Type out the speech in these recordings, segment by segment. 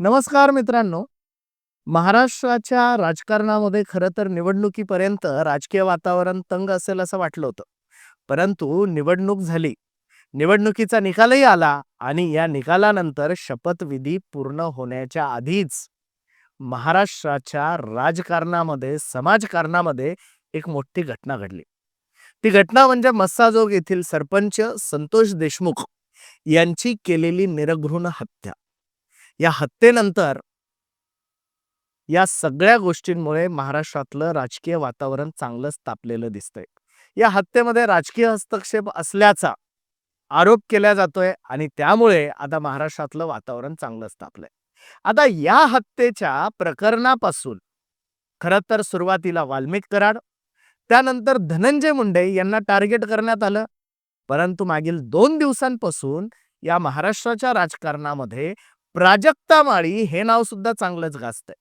नमस्कार मित्रांनो. महाराष्ट्राच्या राजकारणामध्ये खरं तर निवडणुकीपर्यंत राजकीय वातावरण तंग असेल असं वाटलं होतं. परंतु निवडणूक झाली. निवडणुकीचा निकालही आला आणि या निकालानंतर शपथविधी पूर्ण होण्याच्या आधीच महाराष्ट्राच्या राजकारणामध्ये, समाजकारणामध्ये एक मोठी घटना घडली. ती घटना म्हणजे मस्साजोग येथील सरपंच संतोष देशमुख यांची केलेली निरघृण हत्या. या हत्येनंतर या सगळ्या गोष्टींमुळे महाराष्ट्रातलं राजकीय वातावरण चांगलंच तापलेलं दिसतंय. या हत्येमध्ये राजकीय हस्तक्षेप असल्याचा आरोप केला जातोय आणि त्यामुळे आता महाराष्ट्रातलं वातावरण चांगलंच तापलंय. आता या हत्येच्या प्रकरणापासून खरं तर सुरुवातीला वाल्मिक कराड, त्यानंतर धनंजय मुंडे यांना टार्गेट करण्यात आलं. परंतु मागील दोन दिवसांपासून या महाराष्ट्राच्या राजकारणामध्ये प्राजक्ता माळी हे नाव सुद्धा चांगलंच गाजतंय.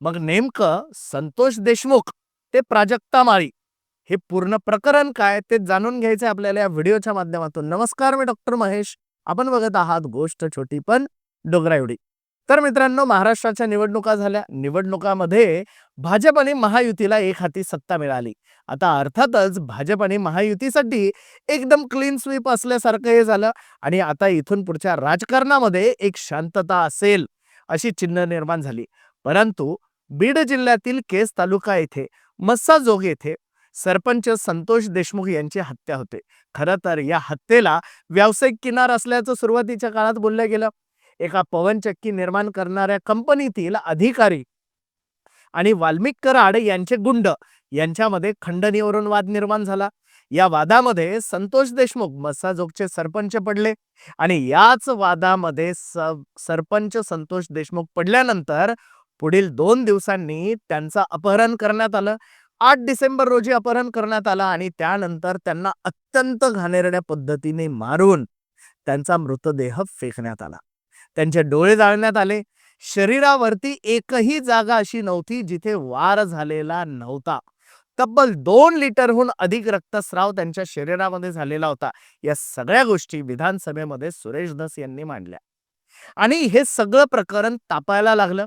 मग नेमकं संतोष देशमुख ते प्राजक्ता माळी हे पूर्ण प्रकरण काय ते जाणून घ्यायचंय आपल्याला या व्हिडिओच्या माध्यमातून. नमस्कार, मी डॉक्टर महेश. आपण बघत आहात गोष्ट छोटी पण डोंगरा एवढी. तर मित्रांनो महाराष्ट्राच्या निवडणुका झाल्या. निवडणुकामध्ये भाजप आणि महायुतीला एकहाती सत्ता मिळाली. आता अर्थातच भाजप आणि महायुतीसाठी एकदम क्लीन स्वीप असल्यासारखं हे झालं आणि आता इथून पुढच्या राजकारणामध्ये एक शांतता असेल अशी चिन्ह निर्माण झाली. परंतु बीड जिल्ह्यातील केस तालुका येथे मस्साजोग येथे सरपंच संतोष देशमुख यांची हत्या होते. खरं तर या हत्येला व्यावसायिक किनार असल्याचं सुरुवातीच्या काळात बोललं गेलं. एका पवनचक्की निर्माण करणाऱ्या कंपनीतील अधिकारी आणि वाल्मिक कराड यांचे गुंड यांच्यामध्ये खंडणीवरून वाद निर्माण झाला. या वादामध्ये संतोष देशमुख मस्साजोगचे सरपंच पडले आणि याच वादामध्ये सरपंच संतोष देशमुख पडल्यानंतर पुढील दोन दिवसांनी त्यांचा अपहरण करण्यात आलं. आठ डिसेंबर रोजी अपहरण करण्यात आलं आणि त्यानंतर त्यांना अत्यंत घाणेरड्या पद्धतीने मारून त्यांचा मृतदेह फेकण्यात आला. त्यांचे डोळे जाळण्यात आले. शरीरावरती एकही जागा अशी नव्हती जिथे वार झालेला नव्हता. तब्बल दोन लिटरहून अधिक रक्तस्राव त्यांच्या शरीरामध्ये झालेला होता. या सगळ्या गोष्टी विधानसभेमध्ये सुरेश धस यांनी मांडल्या. आणि हे सगळं प्रकरण तापायला लागलं.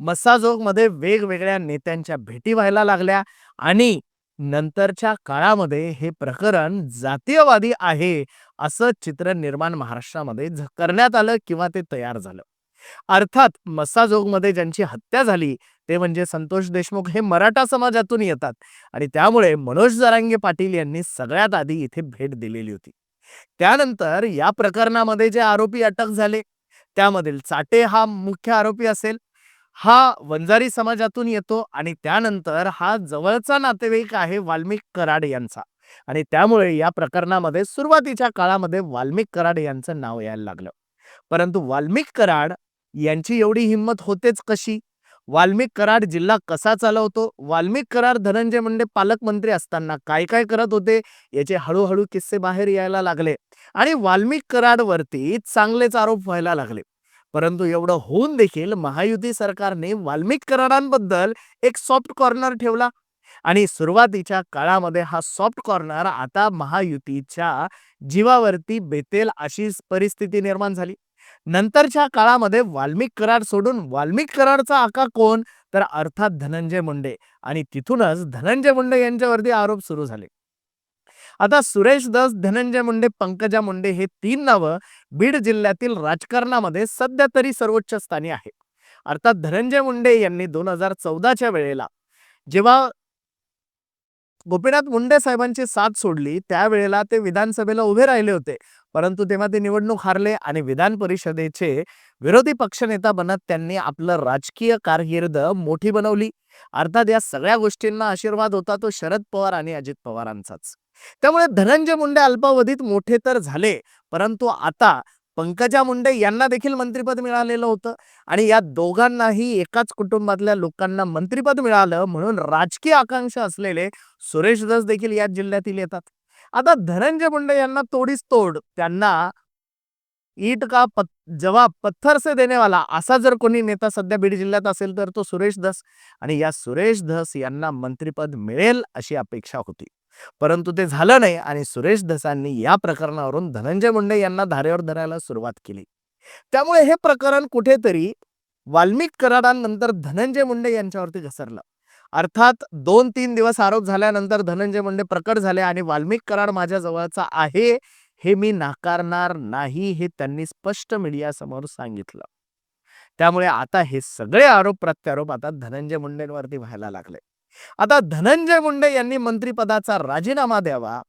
मसाजोगमध्ये वेगवेगळ्या नेत्यांच्या भेटी व्हायला लागल्या आणि नंतरच्या काळामध्ये हे प्रकरण जातीयवादी आहे असं चित्र निर्माण महाराष्ट्रामध्ये झ करण्यात आलं किंवा ते तयार झालं. अर्थात मस्साजोगमध्ये ज्यांची हत्या झाली ते म्हणजे संतोष देशमुख हे मराठा समाजातून येतात आणि त्यामुळे मनोज जरांगे पाटील यांनी सगळ्यात आधी इथे भेट दिलेली होती. त्यानंतर या प्रकरणामध्ये जे आरोपी अटक झाले त्यामधील चाटे हा मुख्य आरोपी असेल. हा वंजारी समाजातून येतो आणि त्यानंतर हा जवळचा नातेवाईक आहे वाल्मिक कराड यांचा आणि त्यामुळे या प्रकरणामध्ये सुरुवातीच्या काळामध्ये वाल्मिक कराड यांचं नाव यायला लागलं. परंतु वाल्मिक कराड यांची एवढी हिंमत होतेच कशी? वाल्मिक कराड जिल्हा कसा चालवतो? वाल्मिक कराड धनंजय मुंडे पालकमंत्री असताना काय-काय करत होते? याचे हळूहळू किस्से बाहेर यायला लागले आणि वाल्मिक कराडवरती चांगलेच आरोप व्हायला लागले. परंतु एवढं होऊन देखील महायुती सरकारने वाल्मिक कराडांबद्दल एक सॉफ्ट कॉर्नर ठेवला आणि सुरुवातीच्या काळामध्ये हा सॉफ्ट कॉर्नर आता महायुतीच्या जीवावरती बेतेल अशी परिस्थिती निर्माण झाली. नंतरच्या काळामध्ये वाल्मिक करार सोडून वाल्मिक कराडचा आका कोण? तर अर्थात धनंजय मुंडे आणि तिथूनच धनंजय मुंडे यांच्यावरती आरोप सुरू झाले. आता सुरेश दस धनंजय मुंडे, पंकजा मुंडे हे तीन नावं बीड जिल्ह्यातील राजकारणामध्ये सध्या तरी सर्वोच्च स्थानी आहेत. अर्थात धनंजय मुंडे यांनी 2014च्या वेळेला जेव्हा गोपीनाथ मुंडे साहेबांची साथ सोडली त्यावेळेला ते विधानसभेला उभे राहिले होते. परंतु तेव्हा ते निवडणूक हारले आणि विधान परिषदेचे विरोधी पक्षनेता बनत त्यांनी आपलं राजकीय कारकीर्द मोठी बनवली. अर्थात या सगळ्या गोष्टींना आशीर्वाद होता तो शरद पवार आणि अजित पवारांचाच. त्यामुळे धनंजय मुंडे अल्पावधीत मोठे तर झाले, परंतु आता पंकजा मुंडे यांना देखील मंत्रिपद मिळालेलं होतं आणि या दोघांनाही एकाच कुटुंबातल्या लोकांना मंत्रिपद मिळालं म्हणून राजकीय आकांक्षा असलेले सुरेश दस देखील या जिल्ह्यातील येतात. आता धनंजय मुंडे यांना तोडीस तोड त्यांना ईट का पत जवाब पत्थर से देने वाला असा जर कोणी नेता सध्या बीड जिल्ह्यात असेल तर तो सुरेश धस आणि या सुरेश धस यांना मंत्रिपद मिळेल अशी अपेक्षा होती. परंतु ते झालं नाही आणि सुरेश धसांनी या प्रकरणावरून धनंजय मुंडे यांना धारेवर धरायला सुरुवात केली. त्यामुळे हे प्रकरण कुठेतरी वाल्मिक करारानंतर धनंजय मुंडे यांच्यावरती घसरलं अर्थात दोन तीन दिवस आरोप झाल्यानंतर धनंजय मुंडे प्रकट झाले आणि वाल्मिक करार माझ्या जवळचा आहे हे मी नाकारणार नाही हे त्यांनी स्पष्ट मीडियासमोर सांगितलं. त्यामुळे आता हे सगळे आरोप प्रत्यारोप आता धनंजय मुंडेंवरती व्हायला लागले. आता धनंजय मुंडे यांनी मंत्रिपदाचा राजीनामा द्यावा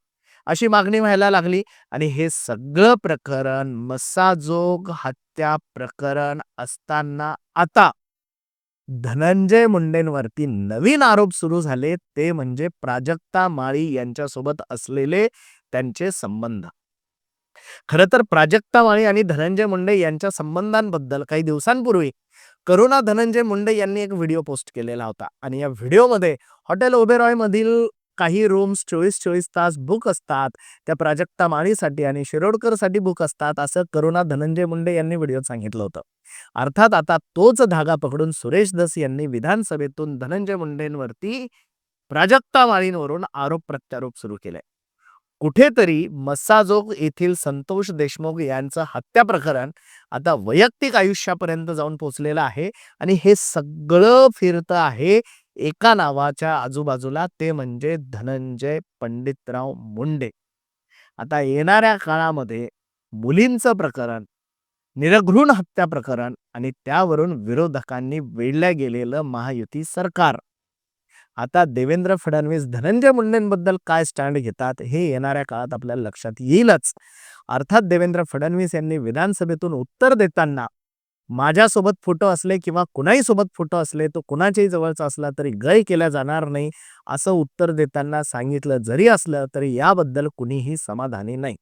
अशी मागणी व्हायला लागली आणि हे सगळं प्रकरण मसाजोग हत्या प्रकरण असताना आता धनंजय मुंडेंवरती नवीन आरोप सुरू झाले. ते म्हणजे प्राजक्ता माळी यांच्यासोबत असलेले त्यांचे संबंध. खरं तर प्राजक्ता माळी आणि धनंजय मुंडे यांच्या संबंधांबद्दल काही दिवसांपूर्वी करुणा धनंजय मुंडे यांनी एक व्हिडिओ पोस्ट केलेला होता. आणि या व्हिडिओमध्ये हॉटेल ओबेरॉय मधील काही रूम्स चोवीस चोवीस तास बुक असतात. त्या प्राजक्ता माळीसाठी आणि शिरोडकरसाठी बुक असतात असं करुणा धनंजय मुंडे यांनी व्हिडिओत सांगितलं होतं. अर्थात आता तोच धागा पकडून सुरेश दस यांनी विधानसभेतून धनंजय मुंडेंवरती प्राजक्ता माळींवरून आरोप प्रत्यारोप सुरू केले. कुठेतरी मस्साजोग येथील संतोष देशमुख यांचं हत्या प्रकरण आता वैयक्तिक आयुष्यापर्यंत जाऊन पोचलेलं आहे आणि हे सगळं फिरतं आहे एका नावाच्या आजूबाजूला ते म्हणजे धनंजय पंडितराव मुंडे. आता येणाऱ्या काळामध्ये मुलींचं प्रकरण निरघृण हत्या प्रकरण आणि त्यावरून विरोधकांनी वेढल्या गेलेलं महायुती सरकार. आता देवेंद्र फडणवीस धनंजय मुंडेंबद्दल काय स्टँड घेतात हे येणाऱ्या काळात आपल्याला लक्षात येईलच. अर्थात देवेंद्र फडणवीस यांनी विधानसभेतून उत्तर देताना माझ्यासोबत फोटो असले किंवा कुणाही सोबत फोटो असले तो कुणाच्याही जवळचा असला तरी गय केला जाणार नाही असं उत्तर देताना सांगितलं जरी असलं तरी याबद्दल कुणीही समाधानी नाही.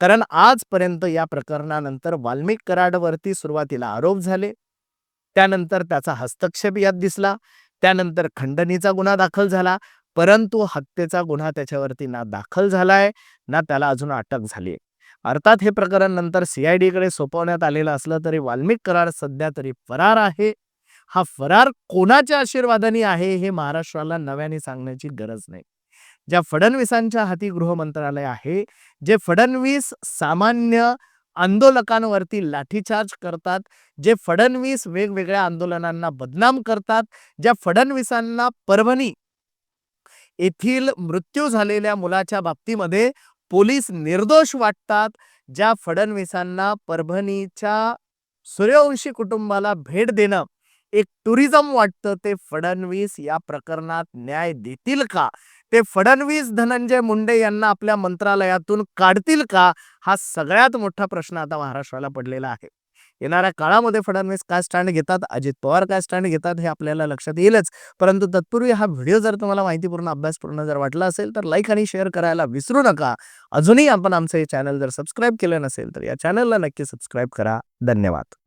कारण आजपर्यंत या प्रकरणानंतर वाल्मिक कराडवरती सुरुवातीला आरोप झाले. त्यानंतर त्याचा हस्तक्षेप यात दिसला. त्यानंतर खंडणीचा गुन्हा दाखल झाला. परंतु हत्येचा गुन्हा त्याच्यावरती ना दाखल झालाय ना त्याला अजून अटक झाली अर्थात हे प्रकरण नंतर सीआयडीकडे सोपवण्यात आलेलं असलं तरी वाल्मिक करार सध्या तरी फरार आहे. हा फरार कोणाच्या आशीर्वादाने आहे हे महाराष्ट्राला नव्याने सांगण्याची गरज नाही. ज्या फडणवीसांच्या हाती गृह मंत्रालय आहे जे फडणवीस सामान्य आंदोलकांवरती लाठीचार्ज करतात जे फडणवीस वेगवेगळ्या आंदोलनांना बदनाम करतात ज्या फडणवीसांना परभणी येथील मृत्यू झालेल्या मुलाच्या बाबतीमध्ये पोलीस निर्दोष वाटतात ज्या फडणवीसांना परभणीच्या सूर्यवंशी कुटुंबाला भेट देणं एक टुरिझम वाटतं ते फडणवीस या प्रकरणात न्याय देतील का? ते फडणवीस धनंजय मुंडे यांना आपल्या मंत्रालयातून काढतील का? हा सगळ्यात मोठा प्रश्न आता महाराष्ट्राला पडलेला आहे. येणाऱ्या काळामध्ये फडणवीस काय स्टँड घेतात अजित पवार काय स्टँड घेतात हे आपल्याला लक्षात येईलच. परंतु तत्पूर्वी हा व्हिडिओ जर तुम्हाला माहितीपूर्ण अभ्यासपूर्ण जर वाटला असेल तर लाईक आणि शेअर करायला विसरू नका. अजूनही आपण आमचं हे चॅनल जर सबस्क्राईब केलं नसेल तर या चॅनलला नक्की सबस्क्राईब करा. धन्यवाद.